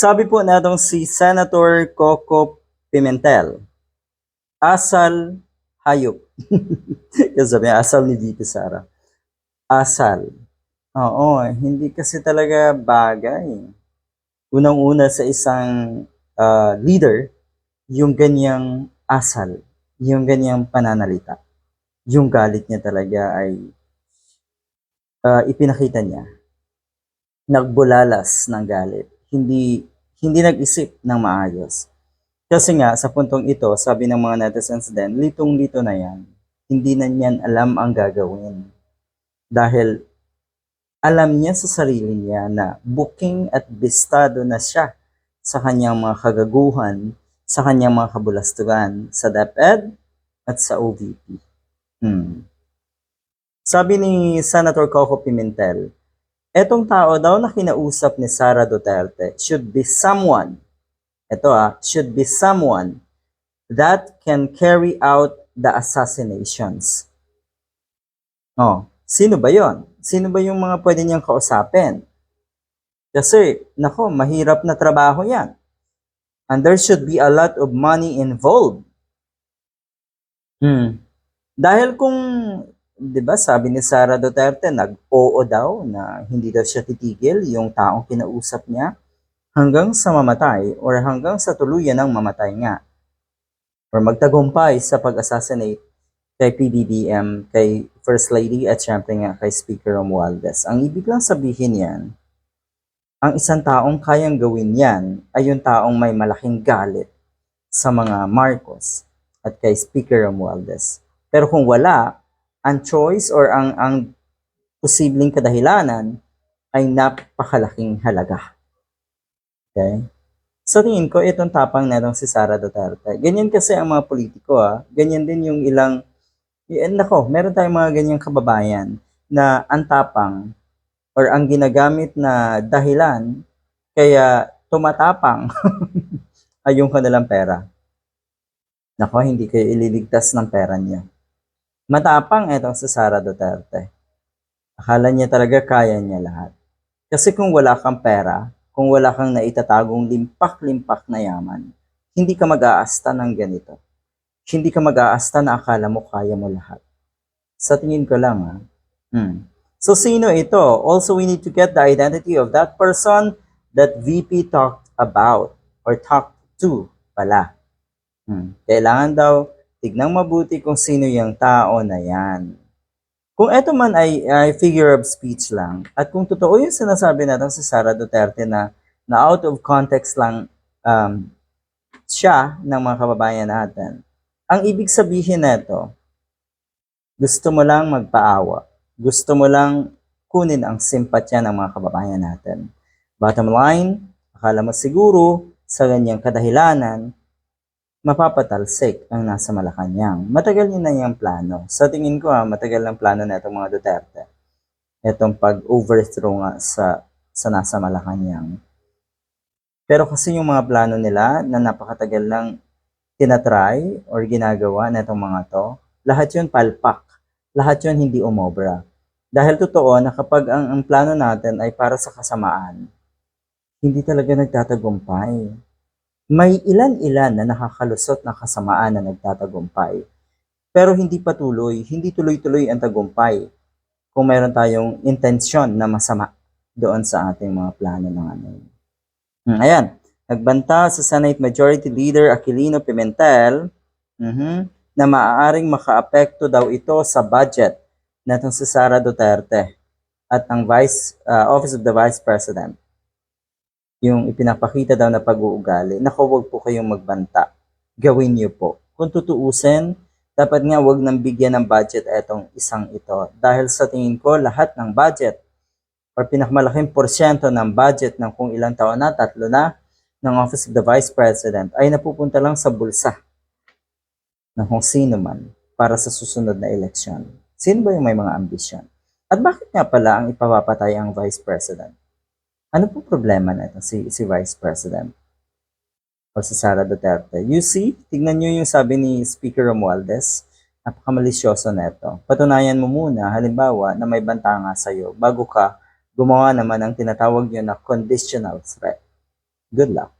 Sabi po natong si Senator Coco Pimentel, asal hayop. Kasi sabi niya, asal ni VP Sara. Asal. Oo, hindi kasi talaga bagay. Unang-una sa isang ah, leader, yung ganyang asal, yung ganyang pananalita, yung galit niya talaga ay ah, ipinakita niya. Nagbulalas ng galit. Hindi hindi nag-isip ng maayos. Kasi nga, sa puntong ito, sabi ng mga netizens din, litong-lito na yan. Hindi na niyan alam ang gagawin. Dahil alam niya sa sarili niya na booking at bistado na siya sa kanyang mga kagaguhan, sa kanyang mga kabulastugan, sa DepEd at sa OVP. Hmm. Sabi ni Senator Coco Pimentel, etong tao daw na kinausap ni Sara Duterte should be someone, ito ah, should be someone that can carry out the assassinations. Oh, sino ba yon? Sino ba yung mga pwede niyang kausapin? Kasi, nako, mahirap na trabaho yan. And there should be a lot of money involved. Hmm. Dahil kung, di ba, sabi ni Sara Duterte, nag-oo daw na hindi daw siya titigil yung taong kinausap niya hanggang sa mamatay or hanggang sa tuluyan ng mamatay nga. Or magtagumpay sa pag-assassinate kay PBBM, kay First Lady at syempre nga kay Speaker Romualdez. Ang ibig lang sabihin yan, ang isang taong kayang gawin yan ay yung taong may malaking galit sa mga Marcos at kay Speaker Romualdez. Pero kung wala, ang choice or ang, ang posibleng kadahilanan ay napakalaking halaga. Okay? Sa tingin ko, itong tapang na itong si Sara Duterte. Ganyan kasi ang mga politiko ah. Ganyan din yung ilang, yan nako, meron tayong mga ganyang kababayan na ang tapang or ang ginagamit na dahilan kaya tumatapang ay yung kanilang pera. Nako, hindi kayo ililigtas ng pera niya. Matapang itong si Sara Duterte. Akala niya talaga kaya niya lahat. Kasi kung wala kang pera, kung wala kang naitatagong limpak-limpak na yaman, hindi ka mag-aasta ng ganito. Hindi ka mag-aasta na akala mo kaya mo lahat. Sa tingin ko lang ha. Hmm. So sino ito? Also we need to get the identity of that person that VP talked about or talked to pala. Hmm. Kailangan daw tignang mabuti kung sino yung tao na yan. Kung ito man ay, ay figure of speech lang, at kung totoo yung sinasabi natin si Sara Duterte na, na out of context lang um, siya ng mga kababayan natin, ang ibig sabihin nito, gusto mo lang magpaawa. Gusto mo lang kunin ang simpatya ng mga kababayan natin. Bottom line, akala mo siguro sa ganyang kadahilanan, mapapatalsik ang nasa Malacanang. Matagal yun na yung plano. Sa tingin ko ha, matagal ng plano na itong mga Duterte. Itong pag-overthrow nga sa, sa nasa Malacanang. Pero kasi yung mga plano nila na napakatagal lang tinatry or ginagawa na itong mga to, lahat yun palpak. Lahat yun hindi umobra. Dahil totoo na kapag ang, ang plano natin ay para sa kasamaan, hindi talaga nagtatagumpay may ilan-ilan na nakakalusot na kasamaan na nagtatagumpay. Pero hindi patuloy, hindi tuloy-tuloy ang tagumpay kung mayroon tayong intensyon na masama doon sa ating mga plano ng ano. Ayan, nagbanta sa Senate Majority Leader Aquilino Pimentel mhm, na maaaring makaapekto daw ito sa budget natong si Sara Duterte at ang Vice uh, Office of the Vice President yung ipinapakita daw na pag-uugali, naku, wag po kayong magbanta. Gawin niyo po. Kung tutuusin, dapat nga wag nang bigyan ng budget etong isang ito. Dahil sa tingin ko, lahat ng budget or pinakamalaking porsyento ng budget ng kung ilang taon na, tatlo na, ng Office of the Vice President ay napupunta lang sa bulsa ng kung sino man para sa susunod na eleksyon. Sino ba yung may mga ambisyon? At bakit nga pala ang ipapapatay ang Vice President? Ano po problema na ito si, si Vice President o si Sara Duterte? You see, tignan nyo yung sabi ni Speaker Romualdez, napakamalisyoso na ito. Patunayan mo muna, halimbawa, na may banta nga sa'yo bago ka gumawa naman ng tinatawag nyo na conditional threat. Good luck.